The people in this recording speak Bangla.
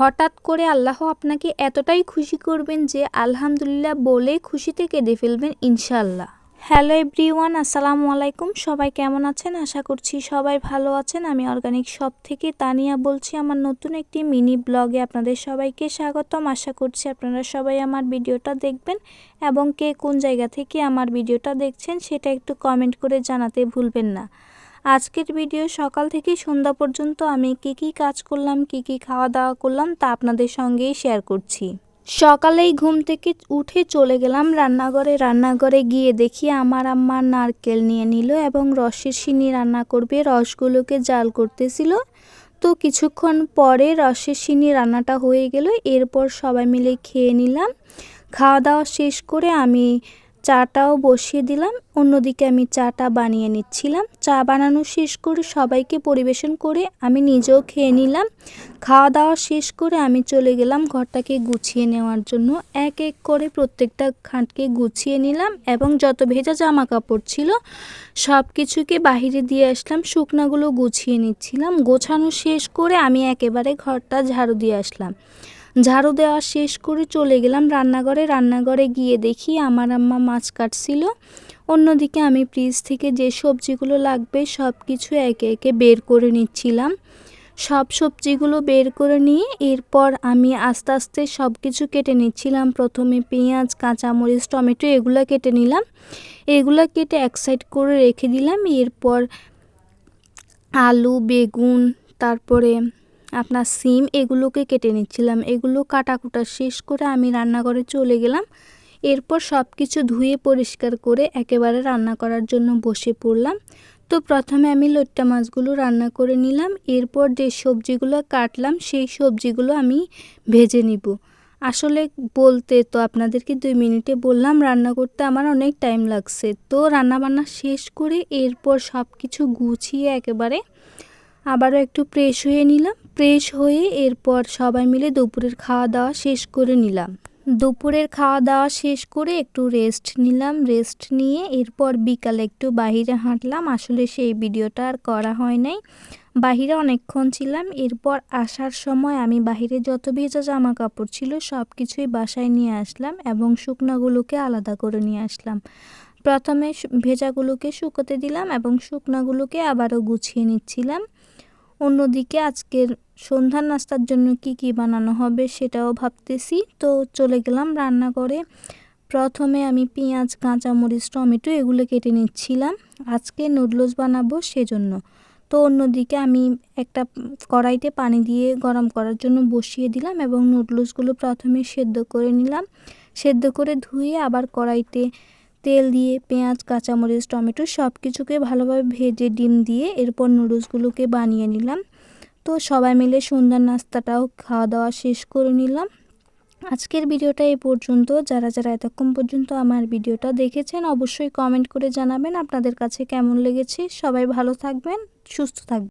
হঠাৎ করে আল্লাহ আপনাকে এতটাই খুশি করবেন যে আলহামদুলিল্লাহ বলে খুশিতে কেঁদে ফেলবেন ইনশাল্লাহ হ্যালো এভরিওয়ান, আসসালামু আলাইকুম। সবাই কেমন আছেন? আশা করছি সবাই ভালো আছেন। আমি অর্গানিক শপ থেকে তানিয়া বলছি। আমার নতুন একটি মিনি ব্লগে আপনাদের সবাইকে স্বাগতম। আশা করছি আপনারা সবাই আমার ভিডিওটা দেখবেন এবং কে কোন জায়গা থেকে আমার ভিডিওটা দেখছেন সেটা একটু কমেন্ট করে জানাতে ভুলবেন না। আজকের ভিডিও সকাল থেকে সন্ধ্যা পর্যন্ত আমি কি কি কাজ করলাম, কি কি খাওয়া দাওয়া করলাম তা আপনাদের সঙ্গেই শেয়ার করছি। সকালেই ঘুম থেকে উঠে চলে গেলাম রান্নাঘরে। রান্নাঘরে গিয়ে দেখি আমার আম্মা নারকেল নিয়ে নিল এবং রসের সিনি রান্না করবে। রসগুলোকে জাল করতেছিল। তো কিছুক্ষণ পরে রসের সিনি রান্নাটা হয়ে গেল। এরপর সবাই মিলে খেয়ে নিলাম। খাওয়া দাওয়া শেষ করে আমি চাটাও বসিয়ে দিলাম, অন্যদিকে আমি চাটা বানিয়ে নিচ্ছিলাম। চা বানানো শেষ করে সবাইকে পরিবেশন করে আমি নিজেও খেয়ে নিলাম। খাওয়া দাওয়া শেষ করে আমি চলে গেলাম ঘরটাকে গুছিয়ে নেওয়ার জন্য। এক এক করে প্রত্যেকটা খাটকে গুছিয়ে নিলাম এবং যত ভেজা জামা কাপড় ছিল সব কিছুকে বাহিরে দিয়ে আসলাম, শুকনাগুলো গুছিয়ে নিচ্ছিলাম। গোছানো শেষ করে আমি একেবারে ঘরটা ঝাড়ু দিয়ে আসলাম। ঝাড়ু দেওয়া শেষ করে চলে গেলাম রান্নাঘরে। রান্নাঘরে গিয়ে দেখি আমার আম্মা মাছ কাটছিল। অন্যদিকে আমি ফ্রিজ থেকে যে সবজিগুলো লাগবে সব কিছু একে একে বের করে নিচ্ছিলাম। সব সবজিগুলো বের করে নিয়ে এরপর আমি আস্তে আস্তে সব কিছু কেটে নিচ্ছিলাম। প্রথমে পেঁয়াজ, কাঁচামরিচ, টমেটো এগুলো কেটে নিলাম। এগুলো কেটে এক সাইড করে রেখে দিলাম। এরপর আলু, বেগুন, তারপরে আপনার সিম এগুলোকে কেটে নিচ্ছিলাম। এগুলো কাটাকুটা শেষ করে আমি রান্নাঘরে চলে গেলাম। এরপর সব কিছু ধুয়ে পরিষ্কার করে একেবারে রান্না করার জন্য বসে পড়লাম। তো প্রথমে আমি লোট্টা মাছগুলো রান্না করে নিলাম। এরপর যে সবজিগুলো কাটলাম, সেই সবজিগুলো আমি ভেজে নিব। আসলে বলতে তো আপনাদেরকে দুই মিনিটে বললাম, রান্না করতে আমার অনেক টাইম লাগছে। তো রান্নাবান্না শেষ করে এরপর সব কিছু গুছিয়ে একেবারে আবারও একটু ফ্রেশ হয়ে নিলাম। ফ্রেশ হয়ে এরপর সবাই মিলে দুপুরের খাওয়া দাওয়া শেষ করে নিলাম। দুপুরের খাওয়া দাওয়া শেষ করে একটু রেস্ট নিলাম। রেস্ট নিয়ে এরপর বিকালে একটু বাহিরে হাঁটলাম। আসলে সেই ভিডিওটা আর করা হয় নাই। বাহিরে অনেকক্ষণ ছিলাম। এরপর আসার সময় আমি বাহিরে যত ভেজা জামা কাপড় ছিল সব কিছুই বাসায় নিয়ে আসলাম এবং শুকনাগুলোকে আলাদা করে নিয়ে আসলাম। প্রথমে ভেজাগুলোকে শুকোতে দিলাম এবং শুকনাগুলোকে আবারও গুছিয়ে নিচ্ছিলাম। অন্যদিকে আজকের সন্ধ্যার নাস্তার জন্য কি কি বানানো হবে সেটাও ভাবতেছি। তো চলে গেলাম রান্না করে প্রথমে আমি পেঁয়াজ, কাঁচামরিচ, টমেটো এগুলো কেটে নিচ্ছিলাম। আজকে নুডলস বানাবো সেজন্য। তো অন্যদিকে আমি একটা কড়াইতে পানি দিয়ে গরম করার জন্য বসিয়ে দিলাম এবং নুডলসগুলো প্রথমে সেদ্ধ করে নিলাম। সেদ্ধ করে ধুয়ে আবার কড়াইতে তেল দিয়ে, পেঁয়াজ, কাঁচামরিচ, টমেটো সব কিছুকে ভালোভাবে ভেজে, ডিম দিয়ে এরপর নুডলসগুলোকে বানিয়ে নিলাম। তো সবাই মিলে সন্ধ্যার নাস্তাটাও খাওয়া দাওয়া শেষ করে নিলাম। আজকের ভিডিওটা এই পর্যন্ত। যারা যারা এতক্ষণ পর্যন্ত আমার ভিডিওটা দেখেছেন, অবশ্যই কমেন্ট করে জানাবেন আপনাদের কাছে কেমন লেগেছে। সবাই ভালো থাকবেন, সুস্থ থাকবেন।